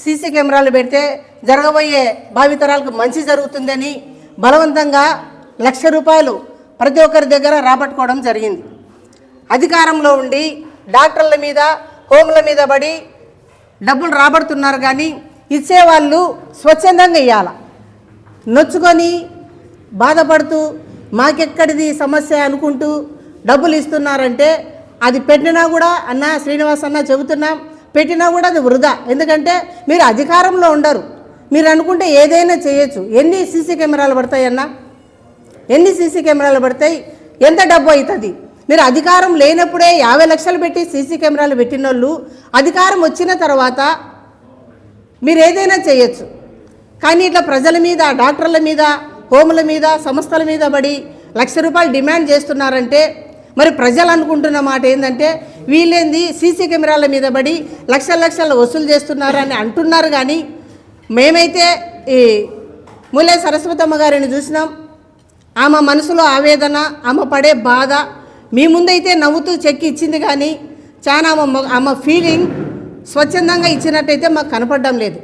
CC కెమెరాలు పెడితే జరగబోయే భావితరాలకు మంచి జరుగుతుందని బలవంతంగా లక్ష రూపాయలు ప్రతి ఒక్కరి దగ్గర రాబట్టుకోవడం జరిగింది. అధికారంలో ఉండి డాక్టర్ల మీద హోమ్ల మీద పడి డబ్బులు రాబడుతున్నారు కానీ ఇచ్చేవాళ్ళు స్వచ్ఛందంగా ఇవ్వాల నొచ్చుకొని బాధపడుతూ మాకెక్కడిది సమస్య అనుకుంటూ డబ్బులు ఇస్తున్నారంటే అది పెట్టినా కూడా అన్న శ్రీనివాస్ అన్న చెబుతున్నాం పెట్టినా కూడా అది వృధా. ఎందుకంటే మీరు అధికారంలో ఉండరు. మీరు అనుకుంటే ఏదైనా చేయొచ్చు. ఎన్ని సీసీ కెమెరాలు పడతాయన్నా ఎన్ని సీసీ కెమెరాలు పడతాయి? ఎంత డబ్బు అవుతుంది? మీరు అధికారం లేనప్పుడే యాభై లక్షలు పెట్టి సీసీ కెమెరాలు పెట్టిన వాళ్ళు అధికారం వచ్చిన తర్వాత మీరు ఏదైనా చేయొచ్చు. కానీ ఇట్లా ప్రజల మీద డాక్టర్ల మీద హోముల మీద సంస్థల మీద పడి లక్ష రూపాయలు డిమాండ్ చేస్తున్నారంటే మరి ప్రజలు అనుకుంటున్న మాట ఏంటంటే వీళ్ళేంది? సీసీ కెమెరాల మీద పడి లక్షల లక్షలు వసూలు చేస్తున్నారని అంటున్నారు కానీ మేమైతే ఈ మూలే సరస్వతమ్మ గారిని చూసినాం. ఆమె మనసులో ఆవేదన ఆమె పడే బాధ మీ ముందైతే నవ్వుతూ చెక్కి ఇచ్చింది కానీ చాలా ఆమె ఆమె ఫీలింగ్ స్వచ్ఛందంగా ఇచ్చినట్టయితే మాకు కనపడడం లేదు.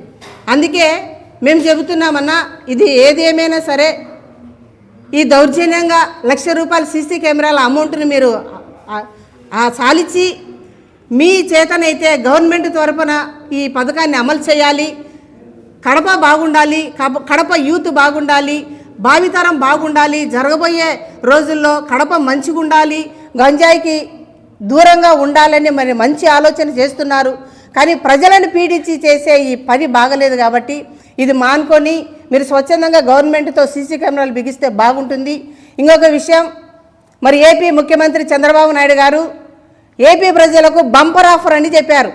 అందుకే మేము చెబుతున్నామన్నా ఇది ఏదేమైనా సరే ఈ దౌర్జన్యంగా లక్ష రూపాయల సీసీ కెమెరాల అమౌంట్ని మీరు ఆ- ఆ సాలిచ్చి మీ చేతనైతే గవర్నమెంట్ తరపున ఈ పథకాన్ని అమలు చేయాలి. కడప బాగుండాలి కడప యూత్ బాగుండాలి భావితరం బాగుండాలి జరగబోయే రోజుల్లో కడప మంచిగా ఉండాలి గంజాయికి దూరంగా ఉండాలని మరి మంచి ఆలోచన చేస్తున్నారు. కానీ ప్రజలను పీడించి చేసే ఈ పని బాగలేదు కాబట్టి ఇది మానుకొని మీరు స్వచ్ఛందంగా గవర్నమెంట్తో సీసీ కెమెరాలు బిగిస్తే బాగుంటుంది. ఇంకొక విషయం మరి ఏపీ ముఖ్యమంత్రి చంద్రబాబు నాయుడు గారు ఏపీ ప్రజలకు బంపర్ ఆఫర్ అని చెప్పారు.